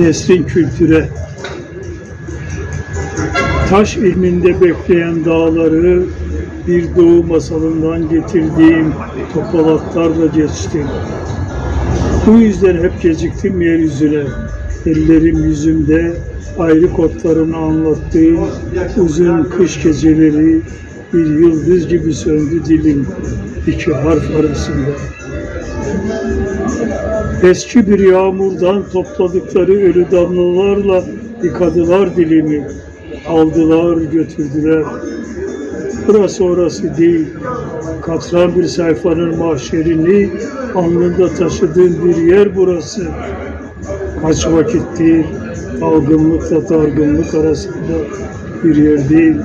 Nesrin kültüre. Taş ilminde bekleyen dağları bir doğu masalından getirdiğim topalaklarla geçtim. Bu yüzden hep geciktim yeryüzüne. Ellerim yüzümde ayrı kodlarını anlattığım uzun kış geceleri bir yıldız gibi söndü dilim iki harf arasında. Eski bir yağmurdan topladıkları ölü damlalarla yıkadılar dilimi. Aldılar götürdüler. Burası orası değil. Katran bir sayfanın mahşerini alnında taşıdığın bir yer burası. Kaç vakittir dalgınlıkla dargınlık arasında bir yer değil.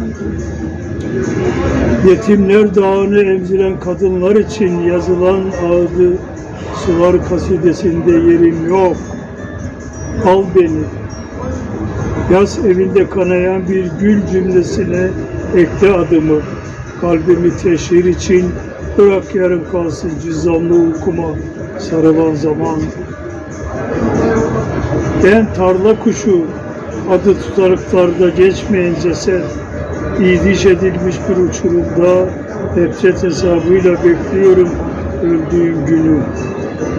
Yetimler dağını emziren kadınlar için yazılan adı sular kasidesinde yerim yok. Al beni. Yaz evinde kanayan bir gül cümlesine ekle adımı. Kalbimi teşhir için bırak yarım kalsın cüzdanlı uykuma sarılan zaman. Ben tarla kuşu, adı tutarıklarda geçmeyen ceset, İdiş edilmiş bir uçurumda nefret hesabıyla bekliyorum öldüğüm günü.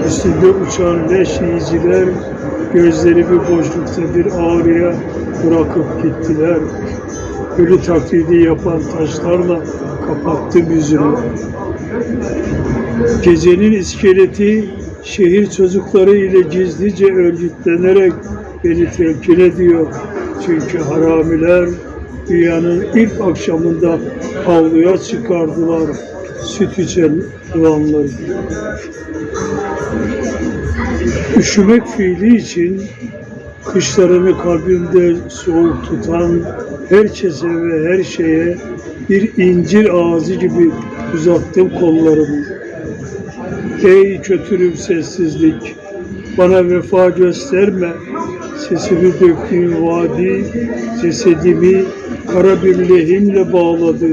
Üstünde uçan leş yiyiciler gözlerimi boşlukta bir ağrıya bırakıp gittiler. Ölü taklidi yapan taşlarla kapattım yüzümü. Gecenin iskeleti şehir çocukları ile gizlice örgütlenerek beni telkin ediyor. Çünkü haramiler dünyanın ilk akşamında avluya çıkardılar süt içen yılanları. Üşümek fiili için kışlarını kalbimde soğuk tutan herkese ve her şeye bir incir ağzı gibi uzattım kollarımı. Ey kötürüm sessizlik, bana vefa gösterme. Sesimi döktüğün vadi, cesedimi kara bir lehimle bağladı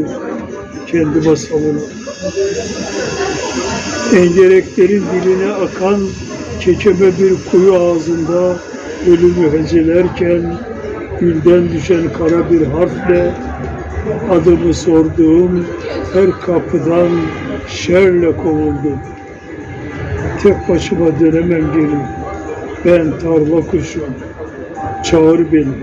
kendi masalına. Engereklerin diline akan kekeme bir kuyu ağzında ölümü hecelerken gülden düşen kara bir harfle adımı sorduğum her kapıdan şerle kovuldum. Tek başıma dönemem geri. Ben tarla kuşum. Çağır beni.